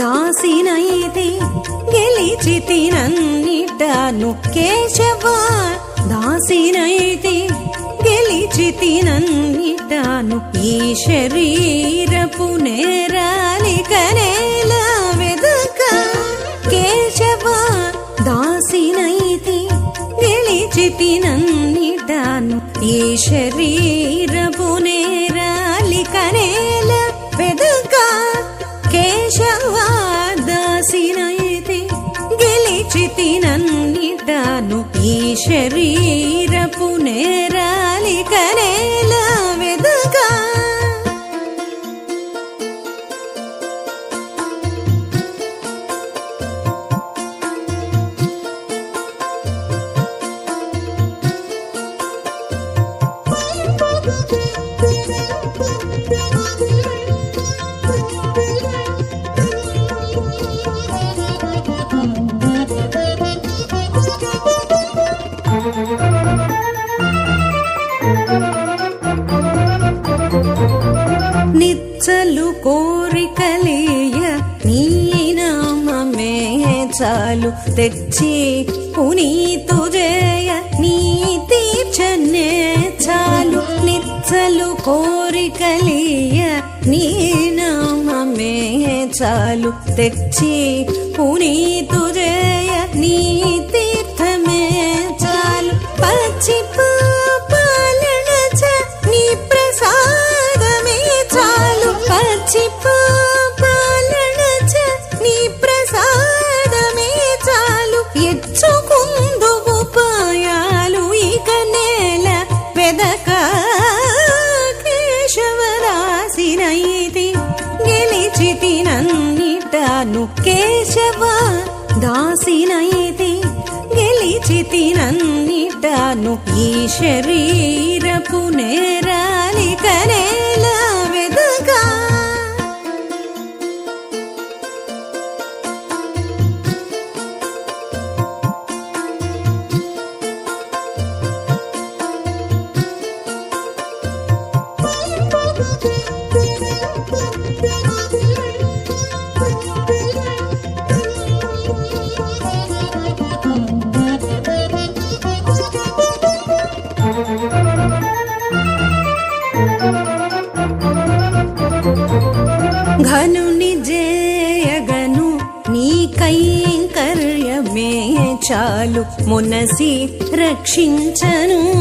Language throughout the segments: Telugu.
దాసినైతే గెలిచితి నన్నిటాను కేశవా. దాసినైతి గెలిచితి నన్నిటాను ఈ శరీరపు నేరాలికనేల వెదక కేశవా దాసినైతే గెలిచితి నన్నిటాను ఈ శరీరపు నే ఈ నిచ్చలు కోరికలేయ నీ నామమే చాలు. తెచ్చి పునీతు జయ నీతి చెన్నే చాలు. నిచ్చలు కోరికలేయ నీ నామమే చాలు. తెచ్చి పునీతు నన్నిటాను కేశవ. దాసినైతి గెలిచి నన్నిటాను. ఈ శరీరపు నేరాలికనేల వెదక ఘనుని జయగను నీ కైంకర్యమే చాలు. మునసి రక్షించను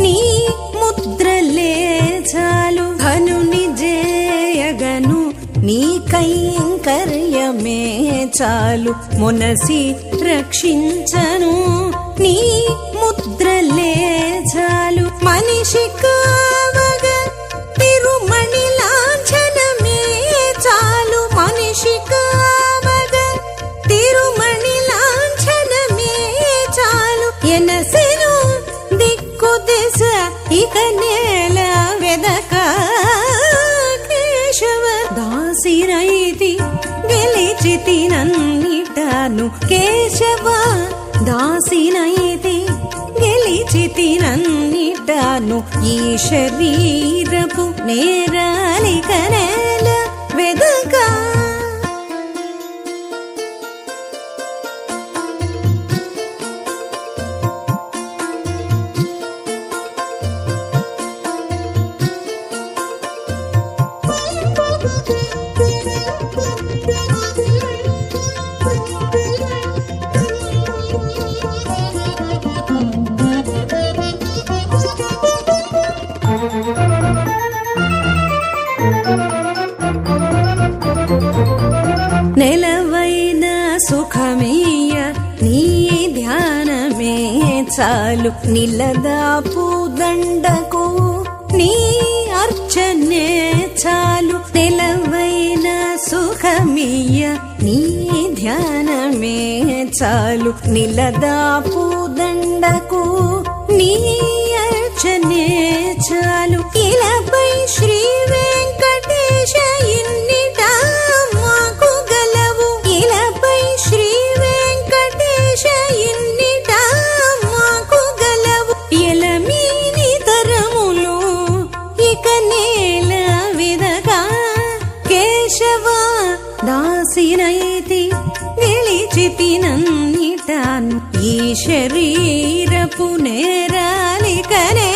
నీ ముద్రలే చాలు. ఘనుని జయగను నీ కైంకర్యమే చాలు. మునసి రక్షించను నీ ముద్రలే చాలు. మనిషికి గెలిచితి నన్నిటాను కేశవ దాసినైతే గెలిచితి నన్నిటాను ఈ శరీరపు నేరాలిక నెలవైన సుఖమీయ నీ ధ్యానమే చాలు. నిలదాపు దండకు నీ అర్చనే చాలు. నెలవైన సుఖమీయ నీ ధ్యానమే చాలు. నిలదాపు దండకు నీ అర్చనే చాలు. ఇలాపై శ్రీ వెంకటేశ ఇన్నిట మాకు గలవు ఇలపై శ్రీ వెంకటేశ ఇన్నిట మాకు గలవు ఎలమీని తరములు ఇక నేల విధగా కేశవ దాసినైతి చేసినన్నిటాను ఈ శరీరపు నేరాలికనే